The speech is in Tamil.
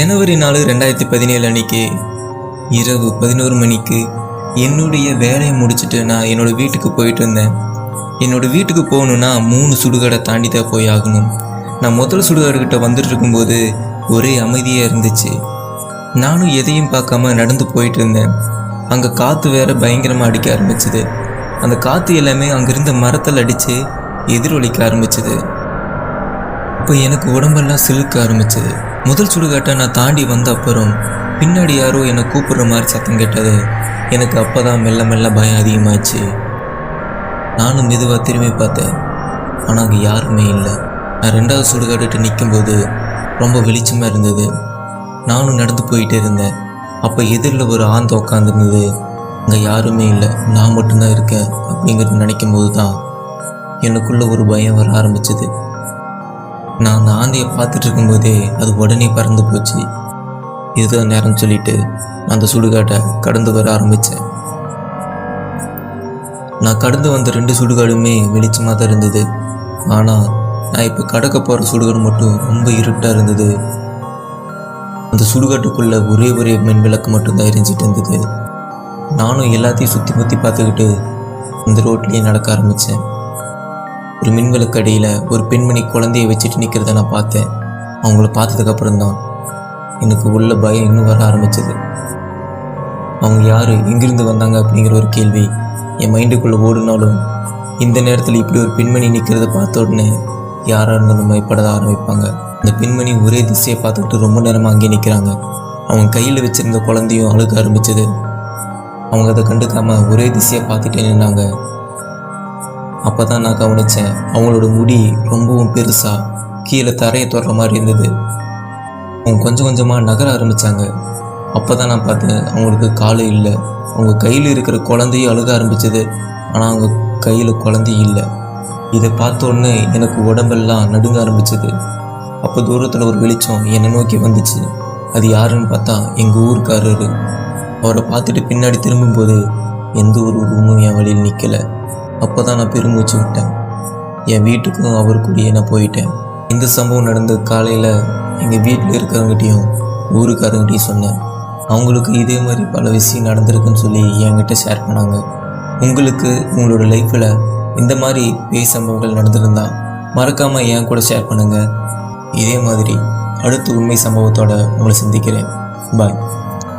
ஜனவரி நாலு ரெண்டாயிரத்தி பதினேழு அன்னைக்கு இரவு பதினோரு மணிக்கு என்னுடைய வேலையை முடிச்சுட்டு நான் என்னோடய வீட்டுக்கு போயிட்டு இருந்தேன். என்னோடய வீட்டுக்கு போகணுன்னா மூணு சுடுகாடை தாண்டி தான் போய் ஆகணும். நான் முதல் சுடுகாடுகிட்ட வந்துட்டு இருக்கும்போது ஒரே அமைதியாக இருந்துச்சு. நானும் எதையும் பார்க்காம நடந்து போயிட்டு இருந்தேன். அங்கே காற்று வேற பயங்கரமாக அடிக்க ஆரம்பிச்சது. அந்த காற்று எல்லாமே அங்கிருந்த மரத்தில் அடித்து எதிரொலிக்க ஆரம்பிச்சது. இப்போ எனக்கு உடம்பெல்லாம் சிலுக்க ஆரம்பிச்சுது. முதல் சுடுகாட்டை நான் தாண்டி வந்த அப்புறம் பின்னாடி யாரோ என்னை கூப்பிடுற மாதிரி சத்தம் கேட்டது. எனக்கு அப்போ தான் மெல்ல மெல்ல பயம் அதிகமாச்சு நானும் மெதுவாக திரும்பி பார்த்தேன். ஆனால் அங்கே யாருமே இல்லை. நான் ரெண்டாவது சுடுகாட்டுட்டு நிற்கும்போது ரொம்ப வெளிச்சமாக இருந்தது. நானும் நடந்து போயிட்டே இருந்தேன். அப்போ எதிரில் ஒரு ஆந்தை உட்காந்துருந்தது அங்கே யாருமே இல்லை. நான் மட்டும்தான் இருக்கேன் அப்படிங்கிறது நினைக்கும் போது தான் எனக்குள்ளே ஒரு பயம் வர ஆரம்பிச்சது. நான் அந்த ஆந்தையை பார்த்துட்டு இருக்கும்போதே அது உடனே பறந்து போச்சு. இதுதான் நேரம் சொல்லிட்டு நான் அந்த சுடுகாட்டை கடந்து வர ஆரம்பித்தேன் நான் கடந்து வந்த ரெண்டு சுடுகாடுமே வெளிச்சமாக தான் இருந்தது. ஆனால் நான் இப்போ கடக்க போகிற சுடுகாடு மட்டும் ரொம்ப இருட்டாக இருந்தது. அந்த சுடுகாட்டுக்குள்ளே ஒரே ஒரே மின் விளக்கு மட்டும்தான் எரிஞ்சிட்டு இருந்தது. நானும் எல்லாத்தையும் சுற்றி முற்றி பார்த்துக்கிட்டு அந்த ரோட்லேயே நடக்க ஆரம்பித்தேன் ஒரு மின்விளக்கு அடியில் ஒரு பெண்மணி குழந்தைய வச்சுட்டு நிற்கிறத நான் பார்த்தேன். அவங்கள பார்த்ததுக்கப்புறம் தான் எனக்கு உள்ள பயம் இன்னும் வர ஆரம்பிச்சது. அவங்க யார் எங்கிருந்து வந்தாங்க அப்படிங்கிற ஒரு கேள்வி என் மைண்டுக்குள்ளே ஓடினாலும் இந்த நேரத்தில் இப்படி ஒரு பெண்மணி நிற்கிறத பார்த்த உடனே யாராக இருந்தாலும் பயப்பட ஆரம்பிப்பாங்க. அந்த பெண்மணி ஒரே திசையை பார்த்துக்கிட்டு ரொம்ப நேரமாக அங்கே நிற்கிறாங்க அவங்க கையில் வச்சுருந்த குழந்தையும் அழுக ஆரம்பிச்சது. அவங்க அதை கண்டுக்காமல் ஒரே திசையை பார்த்துட்டே நின்னாங்க. அப்போ தான் நான் கவனித்தேன் அவங்களோட முடி ரொம்பவும் பெருசாக கீழே தரையை தொடுற மாதிரி இருந்தது. அவங்க கொஞ்சம் கொஞ்சமாக நகர ஆரம்பித்தாங்க அப்போ தான் நான் பார்த்தேன் அவங்களுக்கு காலு இல்லை. அவங்க கையில் இருக்கிற குழந்தையும் அழுக ஆரம்பிச்சது. ஆனால் அவங்க கையில் குழந்தை இல்லை. இதை பார்த்த உடனே எனக்கு உடம்பெல்லாம் நடுங்க ஆரம்பிச்சது. அப்போ தூரத்தில் ஒரு வெளிச்சம் என்னை நோக்கி வந்துச்சு. அது யாருன்னு பார்த்தா எங்கள் ஊருக்காரரு. அவரை பார்த்துட்டு பின்னாடி திரும்பும்போது எந்த ஒரு உருவமும் என் வழியில் நிற்கலை அப்போ தான் நான் பெருமூச்சு விட்டேன். என் வீட்டுக்கும் அவருக்குடியே நான் போயிட்டேன். இந்த சம்பவம் நடந்த காலையில் எங்கள் வீட்டில் இருக்கிறவங்ககிட்டையும் ஊருக்காரங்கிட்டையும் சொன்னேன். அவங்களுக்கு இதே மாதிரி பல விஷயம் நடந்திருக்குன்னு சொல்லி என்கிட்ட ஷேர் பண்ணாங்க. உங்களுக்கு உங்களோட லைஃப்பில் இந்த மாதிரி பேய் சம்பவங்கள் நடந்திருந்தா மறக்காமல் என் கூட ஷேர் பண்ணுங்கள் இதே மாதிரி அடுத்த உண்மை சம்பவத்தோட உங்களை சந்திக்கிறேன். பாய்